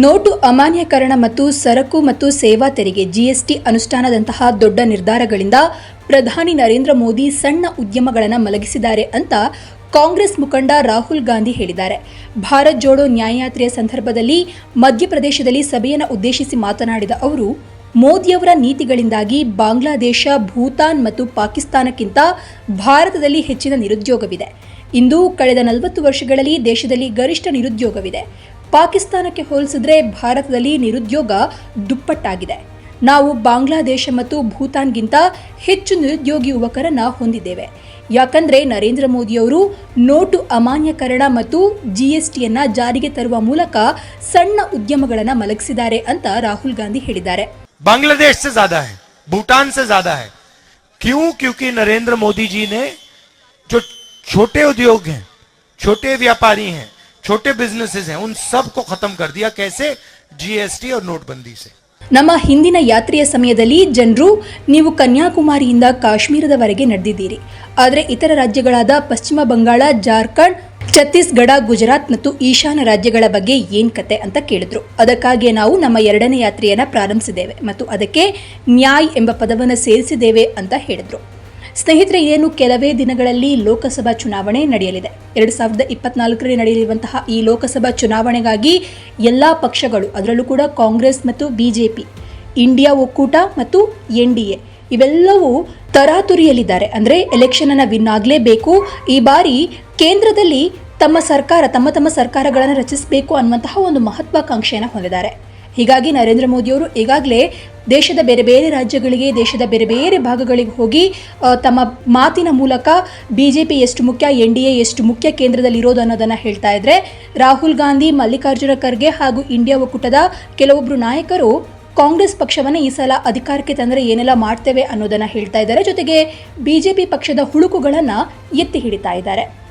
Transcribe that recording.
Note ಅಮಾನ್ಯೀಕರಣ ಮತ್ತು ಸರಕು ಮತ್ತು ಸೇವಾ ತೆರಿಗೆ ಜಿಎಸ್ಟಿ ಅನುಷ್ಠಾನದಂತಹ ದೊಡ್ಡ ನಿರ್ಧಾರಗಳಿಂದ ಪ್ರಧಾನಿ ನರೇಂದ್ರ ಮೋದಿ ಸಣ್ಣ ಉದ್ಯಮಗಳನ್ನು ಮಲಗಿಸಿದ್ದಾರೆ ಅಂತ ಕಾಂಗ್ರೆಸ್ ಮುಖಂಡ ರಾಹುಲ್ ಗಾಂಧಿ ಹೇಳಿದ್ದಾರೆ. ಭಾರತ್ ಜೋಡೋ ನ್ಯಾಯಯಾತ್ರೆಯ ಸಂದರ್ಭದಲ್ಲಿ ಮಧ್ಯಪ್ರದೇಶದಲ್ಲಿ ಸಭೆಯನ್ನು ಉದ್ದೇಶಿಸಿ ಮಾತನಾಡಿದ ಅವರು, ಮೋದಿಯವರ ನೀತಿಗಳಿಂದಾಗಿ ಬಾಂಗ್ಲಾದೇಶ, ಭೂತಾನ್ ಮತ್ತು ಪಾಕಿಸ್ತಾನಕ್ಕಿಂತ ಭಾರತದಲ್ಲಿ ಹೆಚ್ಚಿನ ನಿರುದ್ಯೋಗವಿದೆ. ಇಂದು ಕಳೆದ ನಲವತ್ತು ವರ್ಷಗಳಲ್ಲಿ ದೇಶದಲ್ಲಿ ಗರಿಷ್ಠ ನಿರುದ್ಯೋಗವಿದೆ. ಪಾಕಿಸ್ತಾನಕ್ಕೆ ಹೋಲಿಸಿದ್ರೆ ಭಾರತದಲ್ಲಿ ನಿರುದ್ಯೋಗ ದುಪ್ಪಟ್ಟಾಗಿದೆ ನಾವು ಬಾಂಗ್ಲಾದೇಶ ಮತ್ತು ಭೂತಾನ್ಗಿಂತ ಹೆಚ್ಚು ನಿರುದ್ಯೋಗಿ ಯುವಕರನ್ನ ಹೊಂದಿದ್ದೇವೆ ಯಾಕಂದ್ರೆ ನರೇಂದ್ರ ಮೋದಿಯವರು ನೋಟು ಅಮಾನ್ಯೀಕರಣ ಮತ್ತು ಜಿಎಸ್ಟಿಯನ್ನ ಜಾರಿಗೆ ತರುವ ಮೂಲಕ ಸಣ್ಣ ಉದ್ಯಮಗಳನ್ನು ಮಲಗಿಸಿದ್ದಾರೆ ಅಂತ ರಾಹುಲ್ ಗಾಂಧಿ ಹೇಳಿದ್ದಾರೆ बांग्लादेश से ज्यादा है भूटान से ज्यादा है क्यों क्योंकि नरेंद्र मोदी जी ने जो छोटे उद्योग हैं छोटे व्यापारी हैं छोटे बिजनेसेस हैं उन सब को खत्म कर दिया कैसे जीएसटी और नोटबंदी से ನಮ್ಮ ಹಿಂದಿನ ಯಾತ್ರೆಯ ಸಮಯದಲ್ಲಿ ಜನರು ನೀವು ಕನ್ಯಾಕುಮಾರಿಯಿಂದ ಕಾಶ್ಮೀರದವರೆಗೆ ನಡೆದಿದ್ದೀರಿ ಆದರೆ ಇತರ ರಾಜ್ಯಗಳಾದ ಪಶ್ಚಿಮ ಬಂಗಾಳ ಜಾರ್ಖಂಡ್ ಛತ್ತೀಸ್ಗಢ ಗುಜರಾತ್ ಮತ್ತು ಈಶಾನ್ಯ ರಾಜ್ಯಗಳ ಬಗ್ಗೆ ಏನ್ ಕತೆ ಅಂತ ಕೇಳಿದ್ರು ಅದಕ್ಕಾಗಿಯೇ ನಾವು ನಮ್ಮ ಎರಡನೇ ಯಾತ್ರೆಯನ್ನ ಪ್ರಾರಂಭಿಸಿದ್ದೇವೆ ಮತ್ತು ಅದಕ್ಕೆ ನ್ಯಾಯ್ ಎಂಬ ಪದವನ್ನು ಸೇರಿಸಿದ್ದೇವೆ ಅಂತ ಹೇಳಿದ್ರು ಸ್ನೇಹಿತರೆ, ಏನು ಕೆಲವೇ ದಿನಗಳಲ್ಲಿ ಲೋಕಸಭಾ ಚುನಾವಣೆ ನಡೆಯಲಿದೆ. ಎರಡು ಸಾವಿರದ ಇಪ್ಪತ್ನಾಲ್ಕರಲ್ಲಿ ನಡೆಯಲಿರುವಂತಹ ಈ ಲೋಕಸಭಾ ಚುನಾವಣೆಗಾಗಿ ಎಲ್ಲ ಪಕ್ಷಗಳು, ಅದರಲ್ಲೂ ಕೂಡ ಕಾಂಗ್ರೆಸ್ ಮತ್ತು ಬಿಜೆಪಿ, ಇಂಡಿಯಾ ಒಕ್ಕೂಟ ಮತ್ತು ಎನ್ ಡಿ ಎ, ಇವೆಲ್ಲವೂ ತರಾತುರಿಯಲ್ಲಿದ್ದಾರೆ. ಅಂದರೆ ಎಲೆಕ್ಷನ್ ಅನ್ನು ವಿನ್ ಆಗಲೇಬೇಕು. ಈ ಬಾರಿ ಕೇಂದ್ರದಲ್ಲಿ ತಮ್ಮ ಸರ್ಕಾರ, ತಮ್ಮ ತಮ್ಮ ಸರ್ಕಾರಗಳನ್ನು ರಚಿಸಬೇಕು ಅನ್ನುವಂತಹ ಒಂದು ಮಹತ್ವಾಕಾಂಕ್ಷೆಯನ್ನು ಹೊಂದಿದ್ದಾರೆ. ಹೀಗಾಗಿ ನರೇಂದ್ರ ಮೋದಿಯವರು ಈಗಾಗಲೇ ದೇಶದ ಬೇರೆ ಬೇರೆ ರಾಜ್ಯಗಳಿಗೆ, ದೇಶದ ಬೇರೆ ಬೇರೆ ಭಾಗಗಳಿಗೆ ಹೋಗಿ ತಮ್ಮ ಮಾತಿನ ಮೂಲಕ ಬಿ ಜೆ ಪಿ ಎಷ್ಟು ಮುಖ್ಯ, ಎನ್ ಡಿ ಎ ಎಷ್ಟು ಮುಖ್ಯ ಕೇಂದ್ರದಲ್ಲಿ ಇರೋದು ಅನ್ನೋದನ್ನು ಹೇಳ್ತಾ ಇದ್ರೆ, ರಾಹುಲ್ ಗಾಂಧಿ, ಮಲ್ಲಿಕಾರ್ಜುನ ಖರ್ಗೆ ಹಾಗೂ ಇಂಡಿಯಾ ಒಕ್ಕೂಟದ ಕೆಲವೊಬ್ಬರು ನಾಯಕರು ಕಾಂಗ್ರೆಸ್ ಪಕ್ಷವನ್ನು ಈ ಸಲ ಅಧಿಕಾರಕ್ಕೆ ತಂದರೆ ಏನೆಲ್ಲ ಮಾಡ್ತೇವೆ ಅನ್ನೋದನ್ನು ಹೇಳ್ತಾ ಇದ್ದಾರೆ. ಜೊತೆಗೆ ಬಿ ಪಕ್ಷದ ಹುಳುಕುಗಳನ್ನು ಎತ್ತಿ ಹಿಡಿತಾ ಇದ್ದಾರೆ.